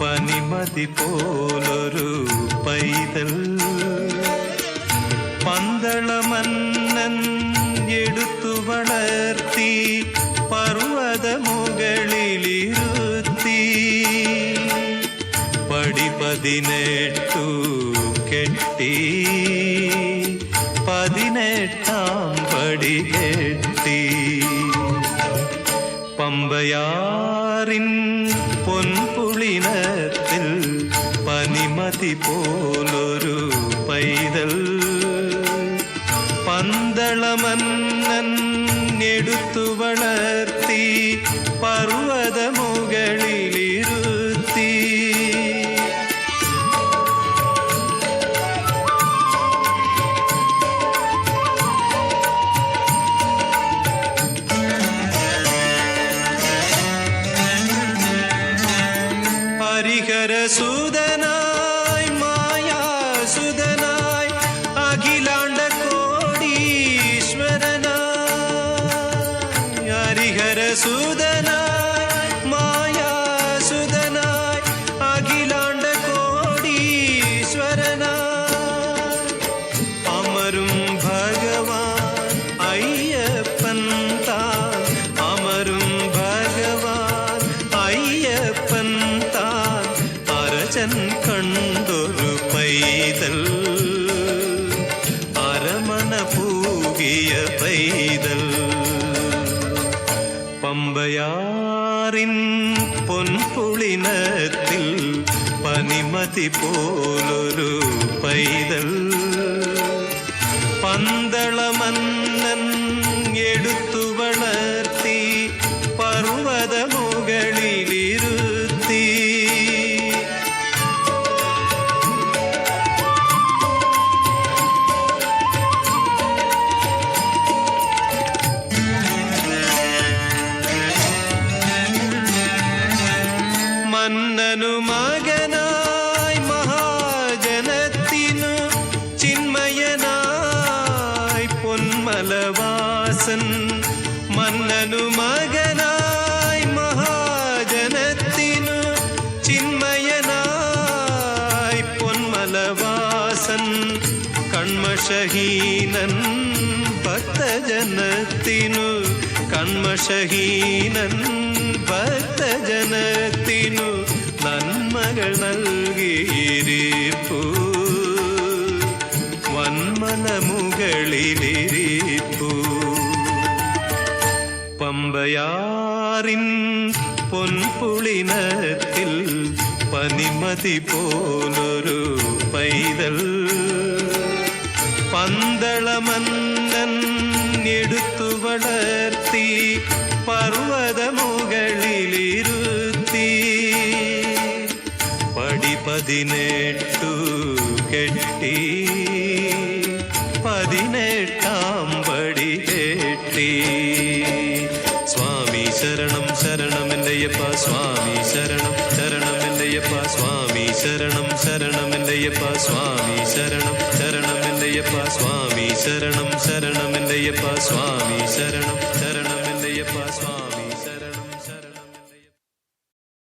പനിമതി പോലൊരു പൈതൽ. പന്തളമന്നൻ എടുത്തു വളർത്തി പർവത മുകളിലിരുത്തി പടി പതിനെട്ടു കെട്ടി പതിനെട്ടാം പടി കെട്ടി. പമ്പയാറിൻ പൊൻപുളിനത്തിൽ പനിമതി പോലൊരു പൈതൽ പന്തളമന്നൻ എടുത്തു വളർത്തി പർവത சுதனாய் மாயா சுதனாய் அகிலாண்ட கோடீஸ்வரனாய் ஹரிஹர சுதனாய். പമ്പയാറിൻ പൊൻപുളിനത്തിൽ പനിമതി പോലൊരു പൈതൽ പന്തളമന്നൻ കൺമഷഹീനൻ ഭക്തജനത്തിനു കൺമഷഹീനൻ ഭക്തജനത്തിനു നന്മകൾ നൽകിയിരിപ്പു. വന്മല മുകളിലിരിപ്പു പമ്പയാറിൻ പൊൻപുളിനത്തിൽ പനിമതി പോലൊരു പൈതൽ പന്തളമന്നൻ എടുത്തു വളർത്തി പർവത മുകളിലിരുത്തി പടി പതിനെട്ടു കെട്ടി പതിനെട്ടാം പടി കെട്ടി. സ്വാമി ശരണം ശരണം എന്റെയപ്പ സ്വാമി ശരണം ശരണം എന്റെയപ്പ സ്വാമി ശരണം ശരണം എന്റെയപ്പ സ്വാമി ശരണം. എന്റെയപ്പാ സ്വാമി ശരണം ശരണം എന്റെയപ്പാ സ്വാമി ശരണം ശരണം എന്റെയപ്പാ സ്വാമി